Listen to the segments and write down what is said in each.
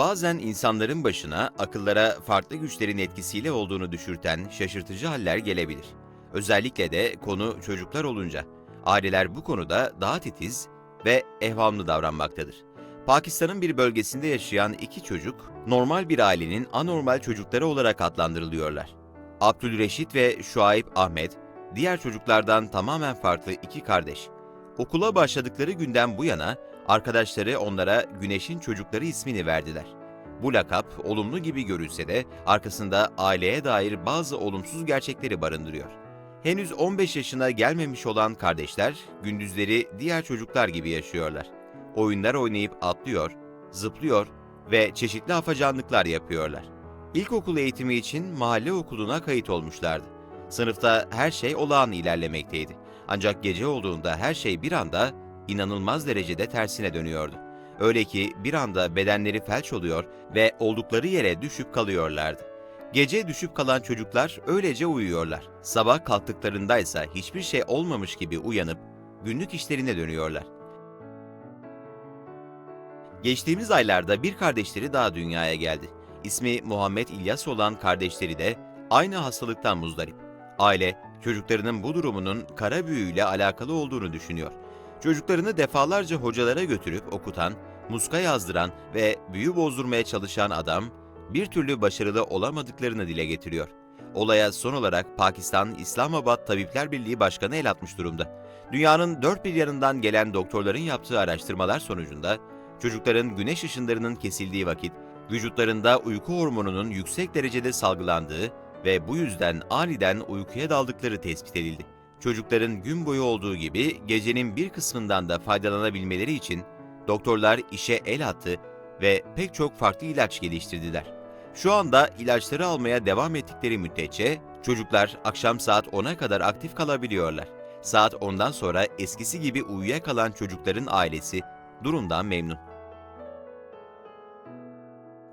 Bazen insanların başına akıllara farklı güçlerin etkisiyle olduğunu düşürten şaşırtıcı haller gelebilir. Özellikle de konu çocuklar olunca. Aileler bu konuda daha titiz ve evhamlı davranmaktadır. Pakistan'ın bir bölgesinde yaşayan iki çocuk, normal bir ailenin anormal çocukları olarak adlandırılıyorlar. Abdülreşit ve Şuayb Ahmet, diğer çocuklardan tamamen farklı iki kardeş. Okula başladıkları günden bu yana arkadaşları onlara Güneş'in çocukları ismini verdiler. Bu lakap olumlu gibi görülse de arkasında aileye dair bazı olumsuz gerçekleri barındırıyor. Henüz 15 yaşına gelmemiş olan kardeşler gündüzleri diğer çocuklar gibi yaşıyorlar. Oyunlar oynayıp atlıyor, zıplıyor ve çeşitli afacanlıklar yapıyorlar. İlkokul eğitimi için mahalle okuluna kayıt olmuşlardı. Sınıfta her şey olağan ilerlemekteydi. Ancak gece olduğunda her şey bir anda inanılmaz derecede tersine dönüyordu. Öyle ki bir anda bedenleri felç oluyor ve oldukları yere düşüp kalıyorlardı. Gece düşüp kalan çocuklar öylece uyuyorlar. Sabah kalktıklarındaysa hiçbir şey olmamış gibi uyanıp günlük işlerine dönüyorlar. Geçtiğimiz aylarda bir kardeşleri daha dünyaya geldi. İsmi Muhammed İlyas olan kardeşleri de aynı hastalıktan muzdarip. Aile, çocuklarının bu durumunun kara büyüyle alakalı olduğunu düşünüyor. Çocuklarını defalarca hocalara götürüp okutan, muska yazdıran ve büyü bozdurmaya çalışan adam, bir türlü başarılı olamadıklarını dile getiriyor. Olaya son olarak Pakistan İslamabad Tabipler Birliği Başkanı el atmış durumda. Dünyanın dört bir yanından gelen doktorların yaptığı araştırmalar sonucunda çocukların güneş ışınlarının kesildiği vakit vücutlarında uyku hormonunun yüksek derecede salgılandığı ve bu yüzden aniden uykuya daldıkları tespit edildi. Çocukların gün boyu olduğu gibi gecenin bir kısmından da faydalanabilmeleri için doktorlar işe el attı ve pek çok farklı ilaç geliştirdiler. Şu anda ilaçları almaya devam ettikleri müddetçe çocuklar akşam saat 10'a kadar aktif kalabiliyorlar. Saat 10'dan sonra eskisi gibi uyuyakalan çocukların ailesi durumdan memnun.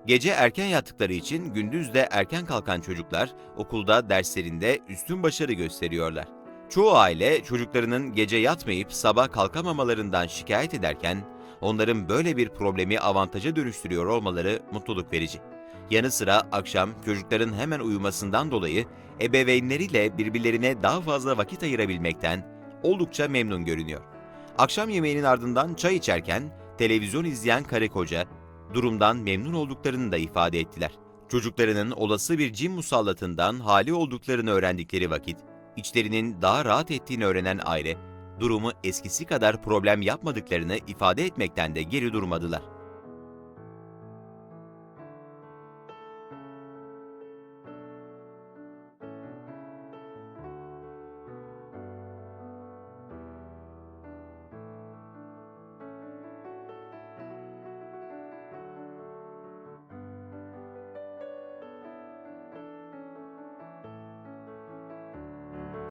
Gece erken yattıkları için gündüz de erken kalkan çocuklar okulda derslerinde üstün başarı gösteriyorlar. Çoğu aile çocuklarının gece yatmayıp sabah kalkamamalarından şikayet ederken onların böyle bir problemi avantaja dönüştürüyor olmaları mutluluk verici. Yanı sıra akşam çocukların hemen uyumasından dolayı ebeveynleriyle birbirlerine daha fazla vakit ayırabilmekten oldukça memnun görünüyor. Akşam yemeğinin ardından çay içerken televizyon izleyen karı koca durumdan memnun olduklarını da ifade ettiler. Çocuklarının olası bir cin musallatından hali olduklarını öğrendikleri vakit, içlerinin daha rahat ettiğini öğrenen aile, durumu eskisi kadar problem yapmadıklarını ifade etmekten de geri durmadılar.